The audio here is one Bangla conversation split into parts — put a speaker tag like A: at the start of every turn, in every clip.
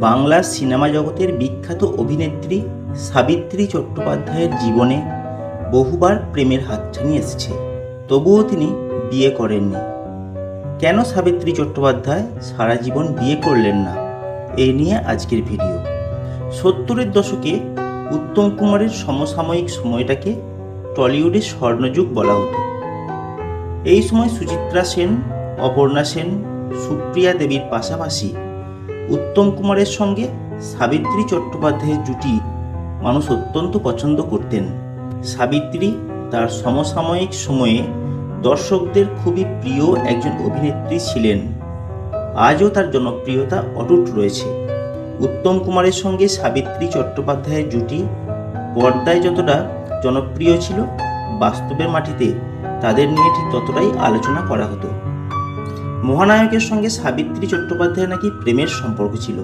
A: বাংলার সিনেমা জগতের বিখ্যাত অভিনেত্রী সাবিত্রী চট্টোপাধ্যায়ের জীবনে বহুবার প্রেমের হাতছানি এসেছে, তবুও তিনি বিয়ে করেননি। কেন সাবিত্রী চট্টোপাধ্যায় সারা জীবন বিয়ে করলেন না? এই নিয়ে আজকের ভিডিও। সত্তরের দশকে উত্তম কুমারের সমসাময়িক সময়টাকে টলিউডের স্বর্ণযুগ বলা হতো। এই সময় সুচিত্রা সেন, অপর্ণা সেন, সুপ্রিয়া দেবীর পাশাপাশি উত্তম কুমারের সঙ্গে সাবিত্রী চট্টোপাধ্যায়ের জুটি মানুষ অত্যন্ত পছন্দ করতেন। সাবিত্রী তার সমসাময়িক সময়ে দর্শকদের খুবই প্রিয় একজন অভিনেত্রী ছিলেন। আজও তার জনপ্রিয়তা অটুট রয়েছে। উত্তম কুমারের সঙ্গে সাবিত্রী চট্টোপাধ্যায়ের জুটি পর্দায় যতটা জনপ্রিয় ছিল, বাস্তবের মাটিতে তাদের নিয়ে ঠিক ততটাই আলোচনা করা হতো। মহানায়কের সঙ্গে সাবিত্রী চট্টোপাধ্যায় নাকি প্রেমের সম্পর্ক ছিল।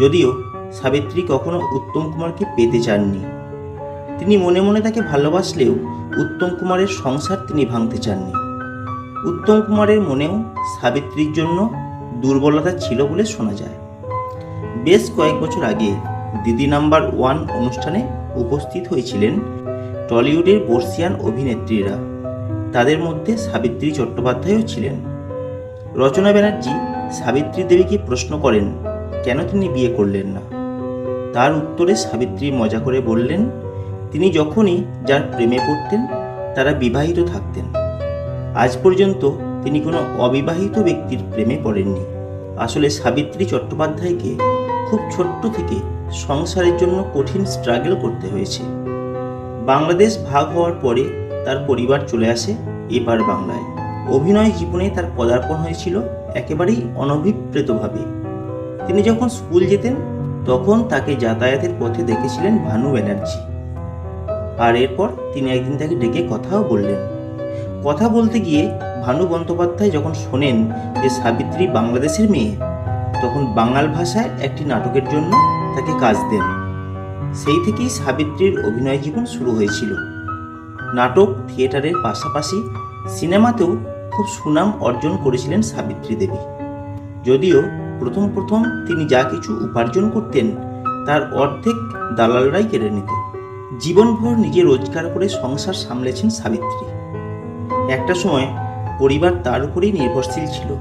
A: যদিও সাবিত্রী কখনো উত্তম কুমারকে পেতে চাননি। তিনি মনে মনে তাকে ভালোবাসলেও উত্তম কুমারের সংসার তিনি ভাঙতে চাননি। উত্তম কুমারের মনেও সাবিত্রীর জন্য দুর্বলতা ছিল বলে শোনা যায়। বেশ কয়েক বছর আগে দিদি নাম্বার ওয়ান অনুষ্ঠানে উপস্থিত হয়েছিলেন টলিউডের বর্ষিয়ান অভিনেত্রীরা। তাদের মধ্যে সাবিত্রী চট্টোপাধ্যায়ও ছিলেন। রচনা ব্যানার্জি সাবিত্রী দেবীকে প্রশ্ন করেন? কেন তিনি বিয়ে করলেন না? তার উত্তরে সাবিত্রী মজা করে বললেন, তিনি যখনই যার প্রেমে পড়তেন, তারা বিবাহিত থাকতেন। আজ পর্যন্ত তিনি কোনো অবিবাহিত ব্যক্তির প্রেমে পড়েননি। আসলে সাবিত্রী চট্টোপাধ্যায়কে খুব ছোট্ট থেকে সংসারের জন্য কঠিন স্ট্রাগল করতে হয়েছে। বাংলাদেশ ভাগ হওয়ার পরে তার পরিবার চলে আসে এপার বাংলায়। অভিনয় জীবনে তার পদার্পণ হয়েছিল একেবারেই অনভিপ্রেতভাবে। তিনি যখন স্কুল যেতেন, তখন তাকে যাতায়াতের পথে দেখেছিলেন ভানু ব্যানার্জি। আর এরপর তিনি একদিন তাকে ডেকে কথাও বললেন। কথা বলতে গিয়ে ভানু বন্দ্যোপাধ্যায় যখন শোনেন যে সাবিত্রী বাংলাদেশের মেয়ে, তখন বাঙাল ভাষায় একটি নাটকের জন্য তাকে কাজ দেন। সেই থেকেই সাবিত্রীর অভিনয় জীবন শুরু হয়েছিল। নাটক থিয়েটারের পাশাপাশি সিনেমাতেও খুব সুনাম অর্জন করেছিলেন সাবিত্রী দেবী। যদিও প্রথম প্রথম তিনি যা কিছু উপার্জন করতেন, তার অর্ধেক দালালরাই কেড়ে নিত। জীবনভর নিজে রোজগার করে সংসার সামলেছেন সাবিত্রী। একটা সময় পরিবার তার উপরেই নির্ভরশীল ছিল।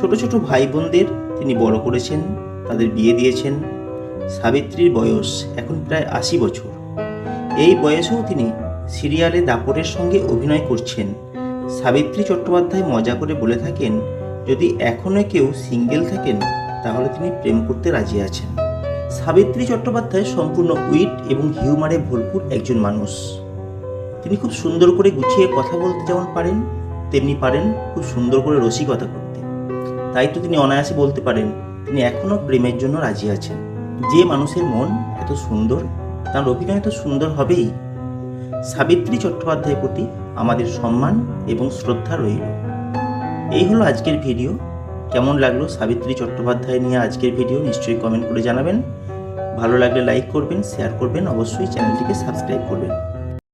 A: ছোট ছোট ভাই বোনদের তিনি বড় করেছেন, তাদের বিয়ে দিয়েছেন। সাবিত্রীর বয়স এখন প্রায় আশি বছর। এই বয়সেও তিনি সিরিয়ালে দাপটের সঙ্গে অভিনয় করছেন। সাবিত্রী চট্টোপাধ্যায় মজা করে বলে থাকেন, যদি এখনও কেউ সিঙ্গেল থাকেন, তাহলে তিনি প্রেম করতে রাজি আছেন। সাবিত্রী চট্টোপাধ্যায় সম্পূর্ণ উইট এবং হিউমারে ভরপুর একজন মানুষ। তিনি খুব সুন্দর করে গুছিয়ে কথা বলতে যেমন পারেন, তেমনি পারেন খুব সুন্দর করে রসিকতা করতে। তাই তো তিনি অনায়াসে বলতে পারেন, তিনি এখনও প্রেমের জন্য রাজি আছেন। যে মানুষের মন এত সুন্দর, তার অভিনয় তো সুন্দর হবেই। সাবিত্রী চট্টোপাধ্যায়ের প্রতি আমাদের সম্মান এবং শ্রদ্ধা রইল। এই হলো আজকের ভিডিও। কেমন লাগল সাবিত্রী চট্টোপাধ্যায় নিয়ে আজকের ভিডিও নিশ্চয়ই কমেন্ট করে জানাবেন। ভালো লাগলে লাইক করবেন শেয়ার করবেন, অবশ্যই চ্যানেলটিকে সাবস্ক্রাইব করবেন।